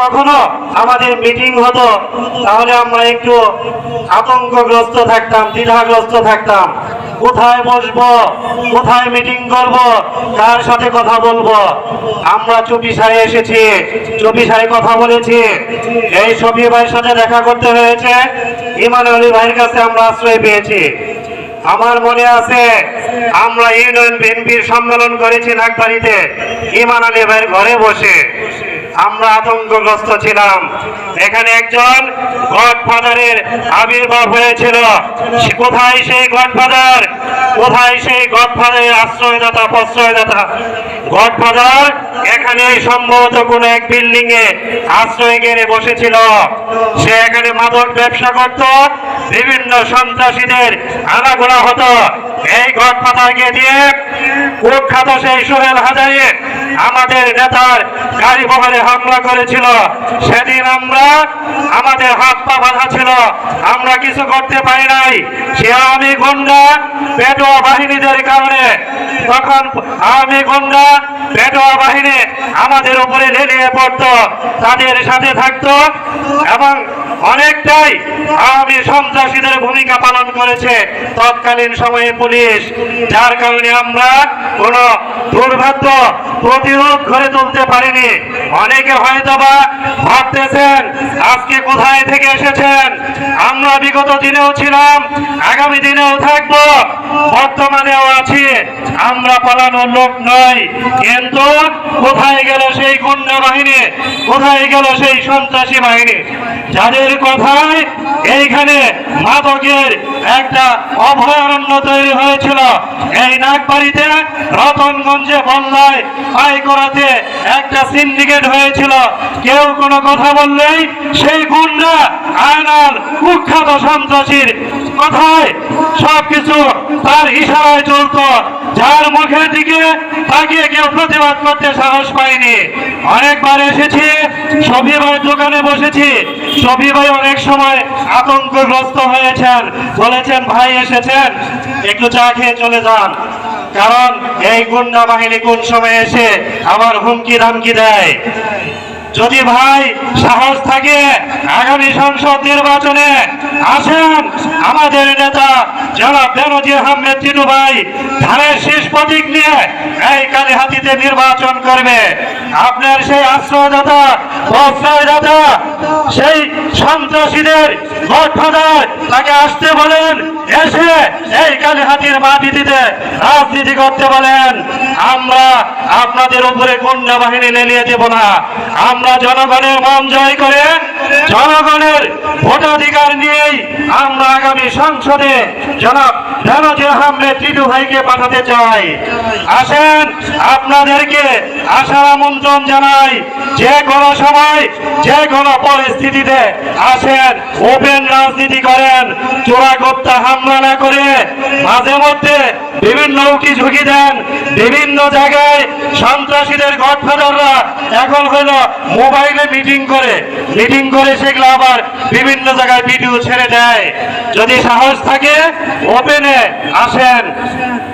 কখনো আমাদের মিটিং হতো, তাহলে আমরা একটু আতঙ্কগ্রস্ত থাকতাম, দ্বিধাগ্রস্ত থাকতাম। কোথায় বসবো? কোথায় মিটিং করব? কার সাথে কথা বলব? আমরা চুপিসায় এসেছি চুপিসায় কথা বলেছি। এই সবি ভাইয়ের সাথে দেখা করতে হয়েছে। ইমান আলী ভাইয়ের কাছে আমরা আশ্রয় পেয়েছি। আমার মনে আছে, আমরা ইউনিয়ন বিএনপির সম্মেলন করেছি নাগবাড়িতে। ইমান আলী ভাইয়ের ঘরে বসে। আমরা আতঙ্কগ্রস্ত ছিলাম। এখানে একজন গডফাদারের আবির্ভাব হয়েছিল। কোথায় সেই গডফাদার? কোথায় সেই গডফাদারের আশ্রয়দাতা, প্রশ্রয়দাতা? গডফাদার এখানে সম্ভবত কোন এক বিল্ডিং এ আশ্রয় গেড়ে বসেছিল। সে এখানে মাদক ব্যবসা করত, বিভিন্ন সন্ত্রাসীদের আনাগোনা হতো। এই গডফাদারকে দিয়ে কুখ্যাত সেই সোহেল হাজারি আমাদের নেতার গাড়ি বহরে হামলা করেছিল। সেদিন আমরা আমাদের হাত পা বাঁধা ছিল। আমরা কিছু করতে পারি নাই। সে আমি গুন্ডা পেটোয়া বাহিনীদের কারণে তখন আওয়ামী গুন্ডা পেটোয়া বাহিনী আমাদের উপরে লেলিয়ে পড়তো। তাদের সাথে থাকতো এবং অনেকটাই আওয়ামী সন্ত্রাসীদের ভূমিকা পালন করেছে। তৎকালীন সময়ে পুলিশ, যার কারণে আমরা কোন দুর্ভাগ্য প্রতিরোধ গড়ে তুলতে পারিনি। অনেকে হয়তোবা ভাবতেছেন, আজকে কোথায় থেকে এসেছেন? আমরা বিগত দিনেও ছিলাম, আগামী দিনেও থাকব, বর্তমানেও আছি। আমরা পালানোর লোক নই, কিন্তু কোথায় গেল সেই গুন্ডা বাহিনী? কোথায় গেল সেই সন্ত্রাসী বাহিনী? যাদের কথায় এইখানে মাদকের একটা অভয়ারণ্য তৈরি হয়েছিল। এই নাগবাড়িতে রতনগঞ্জে বল্লায় আয় করাতে একটা সিন্ডিকেট হয়েছিল। কেউ কোনো কথা বললেই সেই গুন্ডা আয়নাল কুখ্যাত সন্ত্রাসীর কথায় সবকিছু তার ইশারায় চলতো। যার মুখের দিকে তাকিয়ে কেউ প্রতিবাদ করতে সাহস পায়নি। অনেকবার এসেছি সবি ভাইয়ের দোকানে বসেছি। সবি ভাই অনেক সময় আতঙ্কগ্রস্ত হয়েছেন, বলেছেন, ভাই এসেছেন, একটু চা খেয়ে চলে যান। কারণ এই গুন্ডা বাহিনী কোন সময় এসে আবার হুমকি ধামকি দেয়? যদি ভাই সাহস থাকে, আগামী সংসদ নির্বাচনে আসেন। আমাদের নেতা জনাব বেনজির আহমেদ চিনু ভাই ধানের শেষ প্রতীক নিয়ে এই কালীহাতিতে নির্বাচন করবে। আপনার সেই আশ্রয়দাতা, প্রশ্রয়দাতা সেই সন্ত্রাসীদের গডফাদার তাকে আসতে বলেন, এসে এই কালীহাতির মাটিতে রাজনীতি করতে বলেন। আমরা আপনাদের উপরে কন্যা বাহিনী নিয়ে দেব না। আমরা জনগণের মন জয় করে জনগণের ভোটাধিকার নিয়েই আমরা আগামী সংসদে জনাব বেনজির আহমেদ টিটু ভাইকে পাঠাতে চাই। আসেন, আপনাদেরকে আসার আমন্ত্রণ জানাই। যে কোনো সময়, যে কোনো পরিস্থিতিতে আসেন, ওপেন রাজনীতি করেন চোরা গোপ্তা হামলা না করে মাঝে মধ্যে বিভিন্ন উকি ঝুঁকি দেন, বিভিন্ন জায়গায় সন্ত্রাসীদের গডফাদাররা। এখন হলো মোবাইলে মিটিং করে মিটিং করে সেগুলো আবার বিভিন্ন জায়গায় ভিডিও ছেড়ে দেয়। যদি সাহস থাকে ওপেনে আসেন।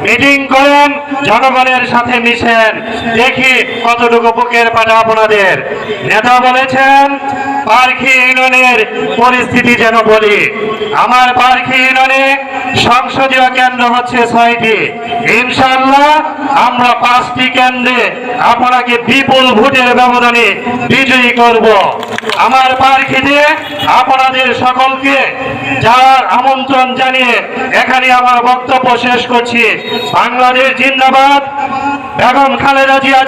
মিটিং করেন, জনগণের সাথে মিশেন। দেখি কতটুকু বুকের পাটা আপনাদের। নেতা বলেছেন, পার্কি ইউনিয়নের পরিস্থিতি যেন বলি। আমার পার্কি ইউনিয়নে সংসদীয় কেন্দ্র হচ্ছে ছয়টি। ইনশাল্লাহ আমরা পাঁচটি কেন্দ্রে আপনাকে বিপুল ভোটের ব্যবধানে বিজয়ী করব। আমার পার খেতে আপনাদের সকলকে যার আমন্ত্রণ জানিয়ে এখানে আমার বক্তব্য শেষ করছি বাংলাদেশ জিন্দাবাদ বেগম খালেদা জিয়া।